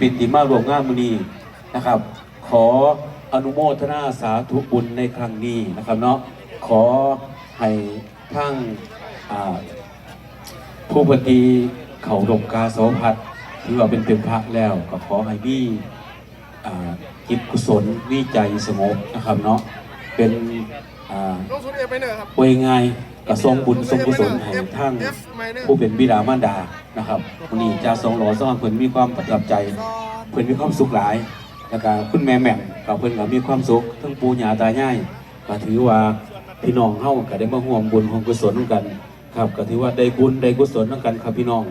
ปิติมารวมงานมือนี้นะครับ ขออนุโมทนาสาธุบุญในครั้งนี้นะครับเนาะขอให้ทั้งอ่าผู้ปฏิเขาดมกาโสพัดที่ว่าเป็นเป็นพระแล้ว ก็ขอให้มีอ่าจิตกุศลวิใจสงบนะครับเนาะเป็นอ่าลงทุนเอฟไมเนอร์ครับว่ายังไง กระทรงบุญทรงกุศลให้ทั้ง F minor ผู้เป็นบิดามารดานะครับวันนี้จาสองหลอซ่อนเพิ่นมีความประทับใจ เพิ่นมีความสุขหลายแล้วก็คุณแม่แหม่มกับเพิ่นก็มีความสุขทั้งปู่ย่าตายายก็ถือว่าพี่น้องเฮาก็ได้มาร่วมบุญร่วมกุศลนำกันครับก็ถือว่าได้บุญได้กุศลนำกันครับพี่น้อง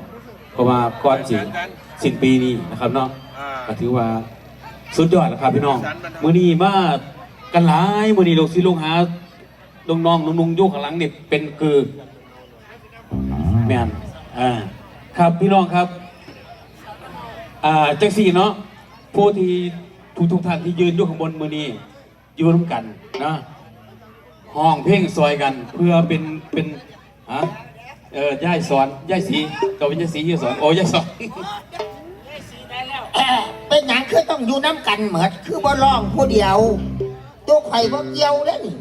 เพราะว่าก่อนสิสิ้นปีนี้นะครับเนาะก็ถือว่าสุดยอดแล้วครับพี่น้องมื้อนี้มากันหลายมื้อนี้ลูกศิษย์ลูกหา น้องๆนุ่งๆอยู่ข้างหลังนี่เป็นคือแม่นอ่าครับพี่น้องครับ อ่าจังสี่เนาะผู้ที่ทุกทุกๆท่านที่ยืนอยู่ข้างบนมือนี้ยืนร่วมกันนะห้องเพลงซอยกัน เพื่อเป็นเป็นฮะเออย่ายสอนย่ายสีตัวเป็นย่ายสีย่ายสอนโอ้ย่ายสอนเอ่อเป็นหยังคือต้องอยู่น้ำกันเหมือนคือบ่ร้องผู้เดียว ตัวไข่บ่เกี่ยวเลยนี่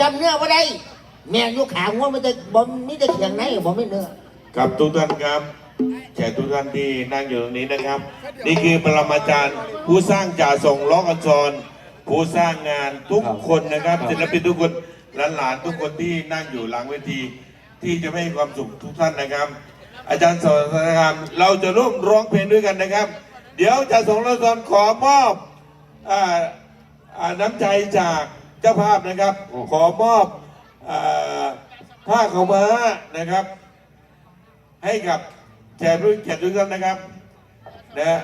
จำเนื้อบ่ได้ แม่อยู่ขางว่ามันจะบ่มีแต่เขียงในบ่ไม่เนื้อครับทุกท่านครับแขกทุกท่านที่นั่งอยู่ตรงนี้นะครับ นี่คือปรมาจารย์ ผู้สร้างจ่าส่งล้อกระชรผู้สร้างงานทุกคนนะครับครับศิลปินทุกคนหลานๆทุกคนที่นั่งอยู่หลังเวที ที่จะไม่ให้ความสุขทุกท่านนะครับ อาจารย์สอนนะครับเราจะร่วมร้องเพลงด้วยกันนะครับ เดี๋ยวจ่าส่งล้อกระชรขอมอบอ่าอ่าน้ำใจจาก เจ้าภาพนะครับ ขอมอบอ่าผ้าขาวม้านะครับ ให้กับแขกผู้แขกทุกท่านนะครับนะฮะ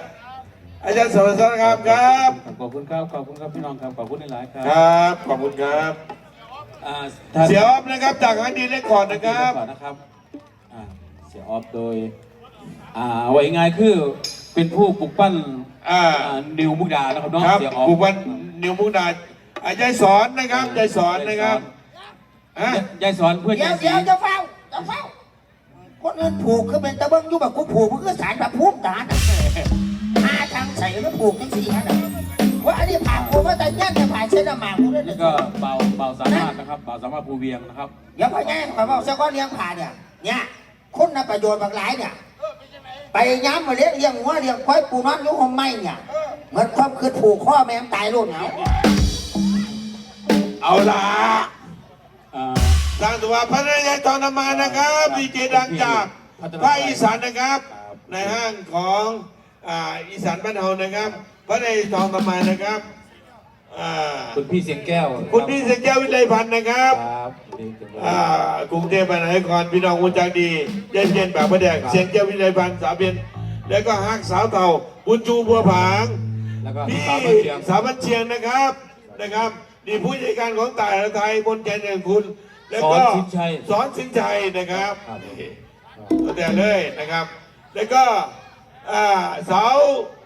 อาจารย์สวัสดิ์ครับครับ ขอบคุณครับ ขอบคุณครับพี่น้องครับ ขอบคุณหลายๆครัครับ ขอบคุณครับอ่าท่านเสียออฟนะครับ จากฮันดีเลคคอร์ดนะครับก่อนนะครับอ่าเสียออฟโดยอ่าไว้ง่ายคือเป็นผู้ปลุกปั้นอ่าอ่านิวมุกดานะครับเน้องครับเสียออฟบุบันนิวมุกดา อาจารย์สอนนะครับอาจารย์สอนนะครับฮะยายสอนเพื่อนเดี๋ยยาวยสีเดี๋ยวจะเฝ้าจะเฝ้า คนอื่นผูกคือเป็นตะเบิงอยู่แบบกูผูกมันคือสารแบบพุ่มตาหาทางใส่แล้วผูกจังสี่ฮะน่ะว่าอันนี้ผ่ากูมาแต่ยันจะผ่าเส้นหมากกูด้วยแล้เนี่วยก็เบาเบาสามารถนะครับเบาสามารถภูเวียงนะครับเดี๋ยวพ่อแง่ข่อยบอกเจ้าก้อนเลี้ยงผ่าเนี่ย เนี่ยคุณน่ะประโยชน์บางหลายเนี่ย ไปย้ำมาเลี้ยงเลี้ยงหัวเลี้ยงควายปูนอนอยู่ห้องไม้เนี่ย เหมือนความคืดผูกข้อแม่มตายรุ่นเหงา เอาละอ่าสร้างตัวพระนายทองนำมานะครับดีเจดังจากภาคอีสานนะครับ ในห้างของอ่าอีสานบ้านเฮานะครับพระนายทองนำมานะครับอ่าคุณพี่เสียงแก้วคุณพี่เสกแก้ววิไลพันธ์นะครับครับดีจังเลยอ่ากรุงเทพมหานครพี่น้องคุณจักดีเย็นเย็นแบบประแดกเสียงแก้ววิไลพันธ์สาวเบียนแล้วก็ฮักสาวเต่าบุญจูบัวผางแล้วก็พี่สาวบ้านเชียงสาวบันเชียงนะครับนะครับ นี่ผู้จัดการของต่ายไทยมนแกนอย่างคุณ แล้วก็สอนสินชัยสอนสินชัยนะครับครับนี่ตัวแต่เลยนะครับ แล้วก็อ่าสาว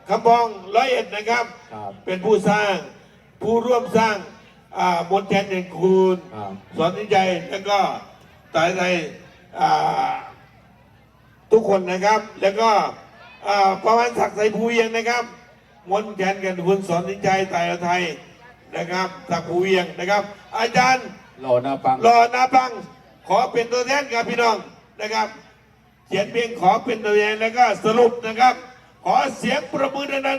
คำบองร้อยเอ็ดนะครับ ครับ เป็นผู้สร้างผู้ร่วมสร้างอ่ามนแกนอย่างคุณ ครับ สอนสินชัยแล้วก็ต่ายไทยอ่าทุกคนนะครับ แล้วก็อ่าประวันศักดิ์ใสภูเวียงนะครับมนแกนกันคุณสอนสินชัยต่ายไทย นะครับศักดิ์ภูเวียงนะครับ อาจารย์รอหน้าปังรอนาปัง ขอเป็นตัวแทนกับพี่น้องนะครับ เขียนเพียงขอเป็นตัวแทนแล้วก็สรุปนะครับ ขอเสียงประมือดังๆ